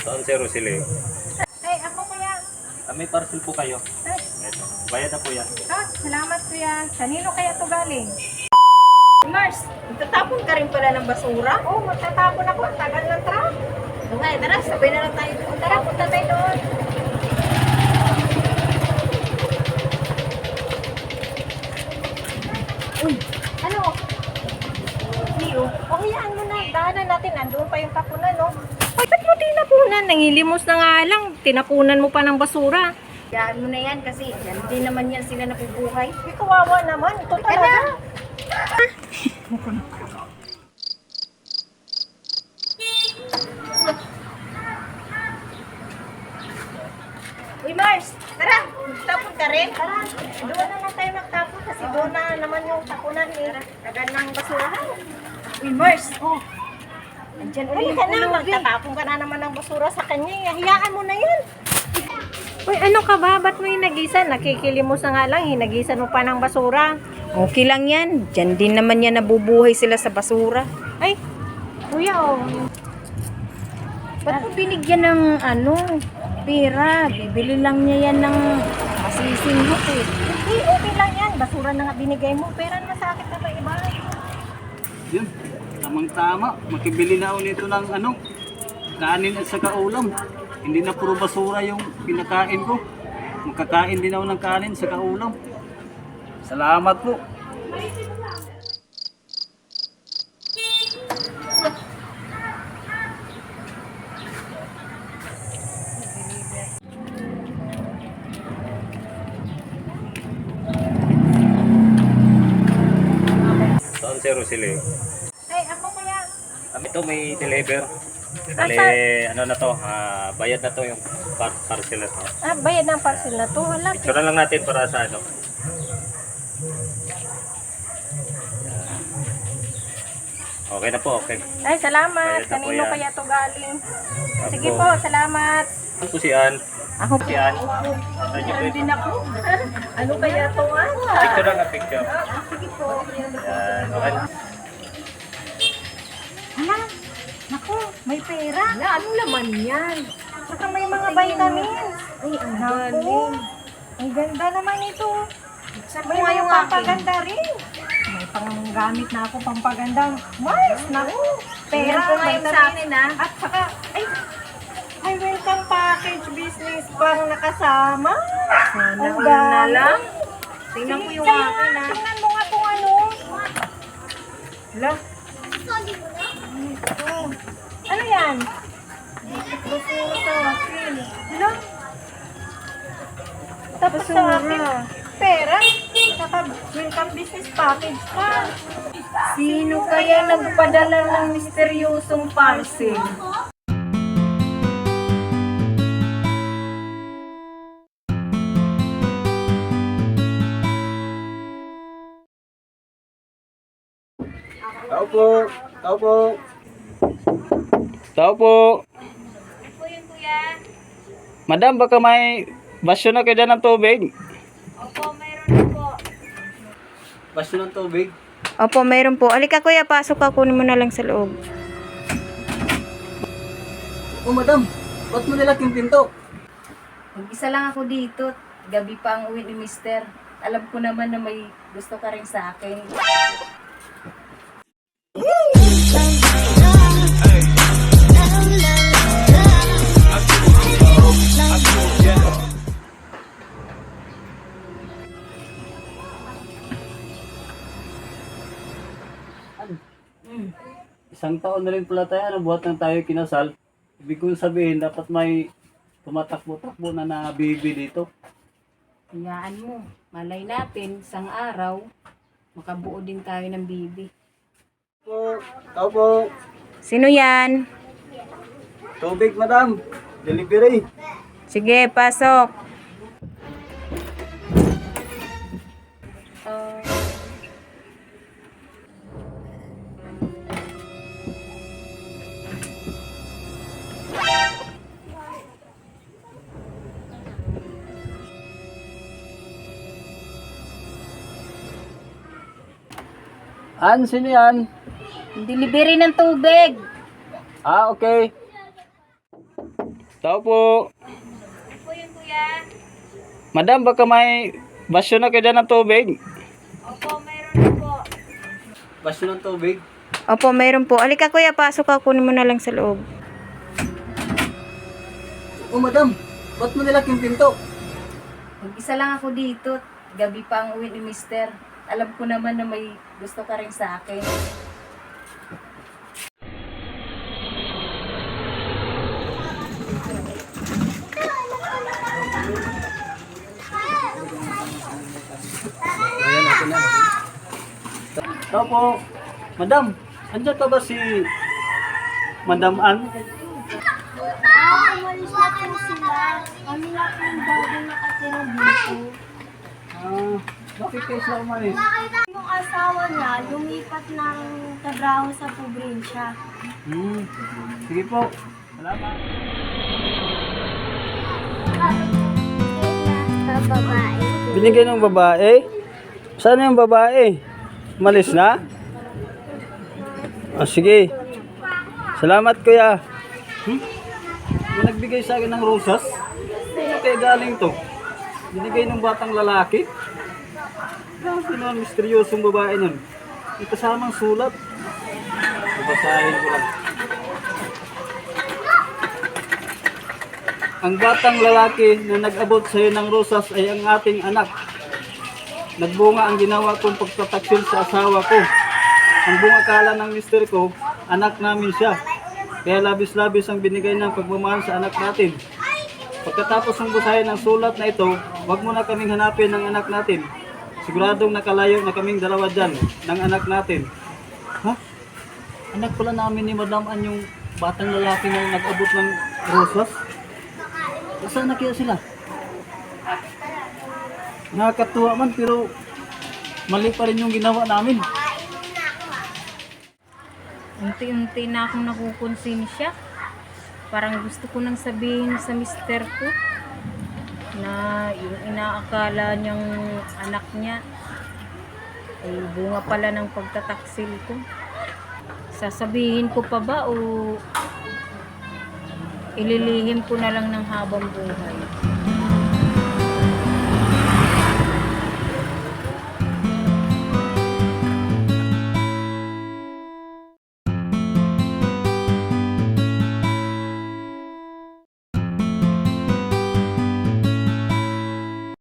Saan si Rosilio? Ay, ako kuya. Ah, may parcel po kayo. Ay, Ito. Bayad na po yan. ha? Salamat kuya. Kanino kaya to galing? Mars, magtatapon ka rin pala ng basura? Oo, oh, magtatapon ako. Ang tagal ng truck. Okay, tara, sabay na lang tayo doon. Tara, punta tayo doon. Uy, ano? Leo, pahayaan mo na. Dahanan natin. Nandoon pa yung tapunan, no? Ay, ba't mo tinapunan? Nangilimos na nga lang. Tinapunan mo pa ng basura. Yan mo na yan kasi hindi naman yan sila napubuhay. Ay, kawawa naman. Ito talaga. Uy Mars, tara, magtapon ka rin. Tara, doon na lang tayo magtapon kasi doon na naman yung tapunan eh. Tagal ng basurahan. Mars, Oh, andyan ulit yung na, eh. magtatapon ka na naman ng basura sa kanya. eh. Hayaan mo na yun. Uy, ano ka ba? Ba't mo hinagisan? Nakikilimos na nga lang, hinagisan mo pa ng basura. Okay lang yan. Diyan din naman yan nabubuhay sila sa basura. Ay, kuya oh. Ba't mo binigyan ng ano, pera? Bibili lang niya yan ng masisinghot eh. Hindi, okay. Basura na nga binigay mo. Pera na sa na ba iba? Yun, tamang-tama. Makibili na ako nito ng ano, kanin at saka ulam. Hindi na puro basura yung pinakain ko. Makakain din ako ng kanin sa ulam. Salamat po. Saan si Rosilio? Ay, ako kuya. Ah, ito may deliver. Bale, ano na to, ah, bayad na to yung par parcel na to. Ah, bayad ng parcel na to. Wala. Picture lang natin para sa ano. Okay na po, okay. Ay, salamat. Bayad na po Kanino yan. kaya to galing? Sige po, salamat. Ano po si Ann? Ako Si Ann? Ano po ito? ako. ano kaya to ah? Picture lang ang picture. Sige po. Yan, okay na. Hala, naku, may pera. Wala, anong laman yan? Saka may mga vitamins. Ay, ang Naku, ang ganda naman ito. Sabi May mo nga mga yung akin. pampaganda rin. May panggamit na ako pampaganda. Mars, naku. Pera, nga sa vitamins. akin ah. At saka, ay, package business pang nakasama. Sana Ang all na lang. Tingnan ko yung sa'yo akin ah. Tingnan mo nga kung ano. Hala, Ito. Ano yan? Basura sa akin. Ano? Tapos sa akin, pera. Saka welcome business package pa. sino kaya nagpadala ng misteryosong parcel? Tao po. Tao po. Tao po. Po yun kuya. Madam, baka may basyo na kayo dyan ng tubig. Opo, mayroon po. Basyo ng tubig. Opo, mayroon po. Alika kuya, pasok ka. Kunin mo na lang sa loob. Oh, madam. Ba't mo nilak yung pinto? Mag-isa lang ako dito. Gabi pa ang uwi ni mister. Alam ko naman na may gusto ka rin sa akin. Isang taon na rin pala tayo, ano, buhat na tayo kinasal. Ibig kong sabihin, dapat may tumatakbo-takbo na na baby dito. Hayaan mo. Malay natin, isang araw, makabuo din tayo ng bibi. Po, tao po. Sino yan? Tubig, madam. Delivery. Sige, pasok. An, sino yan? Delivery ng tubig. Ah, okay. Tao po. Po yun, kuya. Madam, baka may basyo na kayo dyan ng tubig. Opo, mayroon po. Basyo ng tubig? Opo, mayroon po. Alika kuya, pasok ka. Kunin mo na lang sa loob. Oh, madam. Ba't mo nilak yung pinto? Mag-isa lang ako dito. Gabi pa ang uwi ni mister. Alam ko naman na may gusto ka rin sa akin. Ayan, ako na. Tao po. Madam, andyan pa ba si Madam Ann? Ah, umalis na po sila. Kami na po yung bago nakatira dito. Kayo sila umalis? Yung asawa niya, lumipat ng trabaho sa probinsya. Hmm. Sige po. Salamat. Sa babae. Binigay ng babae? Saan yung babae? Malis na? Ah, sige. Salamat kuya. Hmm? May nagbigay sa akin ng rosas? Sino kaya galing to? Binigay ng batang lalaki? Grabe na, misteryosong babae nun. May kasamang sulat. Babasahin ko lang. Ang batang lalaki na nag-abot sa iyo ng rosas ay ang ating anak. Nagbunga ang ginawa kong pagtataksil sa asawa ko. Ang bunga kala ng mister ko, anak namin siya. Kaya labis-labis ang binigay ng pagmamahal sa anak natin. Pagkatapos ng busahin ng sulat na ito, huwag mo na kaming hanapin ng anak natin. Siguradong nakalayo na kaming dalawa dyan ng anak natin. Ha? Anak pala namin ni Madam An yung batang lalaki na nag-abot ng rosas? Saan na kaya sila? Nakakatuwa man pero mali pa rin yung ginawa namin. Unti-unti na akong nakukonsensya. Parang gusto ko nang sabihin sa mister ko na yung inaakala niyang anak niya ay bunga pala ng pagtataksil ko. Sasabihin ko pa ba o ililihim ko na lang ng habang buhay?